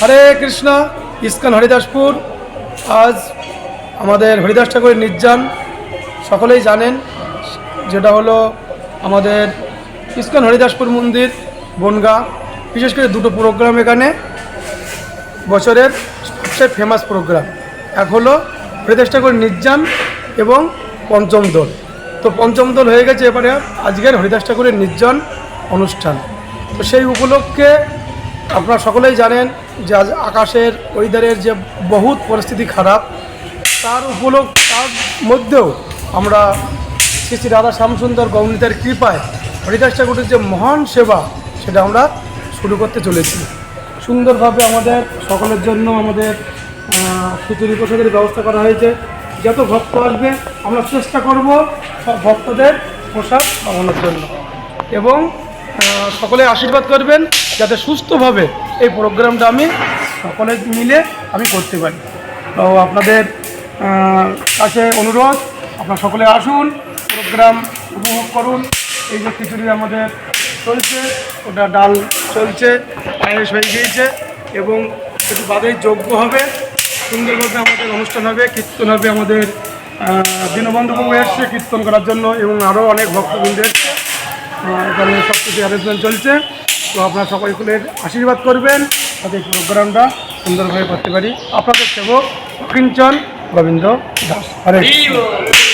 হরে Krishna, ISKCON Haridaspur. আজ আমাদের হরিদাস ঠাকুরের নির্যান, সকলেই জানেন যেটা হলো আমাদের ইস্কন হরিদাসপুর মন্দির, বনগা। বিশেষ করে দুটো প্রোগ্রাম এখানে, বছরের সবচেয়ে ফেমাস প্রোগ্রাম এক হলো হরিদাস ঠাকুরের নির্যান এবং পঞ্চম দোল। তো পঞ্চম দোল হয়ে গেছে এবারে আজকের হরিদাস ঠাকুরের নির্জন অনুষ্ঠান। তো সেই উপলক্ষে আপনারা সকলেই জানেন যে আজ আকাশের ওয়েদারের যে বহুত পরিস্থিতি খারাপ, তার উপলক্ষ, তার মধ্যেও আমরা শ্রী শ্রী রাধা শ্যামসুন্দর গৌনীতার কৃপায় হরিদাস ঠাকুরের যে মহান সেবা, সেটা আমরা শুরু করতে চলেছি। সুন্দরভাবে আমাদের সকলের জন্য আমাদের খিচুড়ি প্রসাদের ব্যবস্থা করা হয়েছে। যত ভক্ত আসবে, আমরা চেষ্টা করব সব ভক্তদের প্রসাদ খাওয়ানোর জন্য। এবং সকলে আশীর্বাদ করবেন যাতে সুস্থভাবে এই প্রোগ্রামটা আমি সকলে মিলে আমি করতে পারি। তো আপনাদের কাছে অনুরোধ আপনারা সকলে আসুন প্রোগ্রাম উপভোগ করুন। এই যে খিচুড়ি আমাদের চলছে ওটা ডাল চলছে পায়েস হয়ে গিয়েছে এবং একটু বাদেই যোগ্য হবে সুন্দরভাবে আমাদের অনুষ্ঠান হবে কীর্তন হবে আমাদের আহ, দীনবন্ধুবাবু এসছে কীর্তন করার জন্য এবং আরও অনেক ভক্তবৃন্দ এসছে। এখানে সব কিছু অ্যারেঞ্জমেন্ট চলছে। তো আপনারা সকলের আশীর্বাদ করবেন। তাদের প্রোগ্রামটা সুন্দরভাবে করতে পারি। আপনাদের সেবক কিঞ্চন গোবিন্দ দাস। হরে।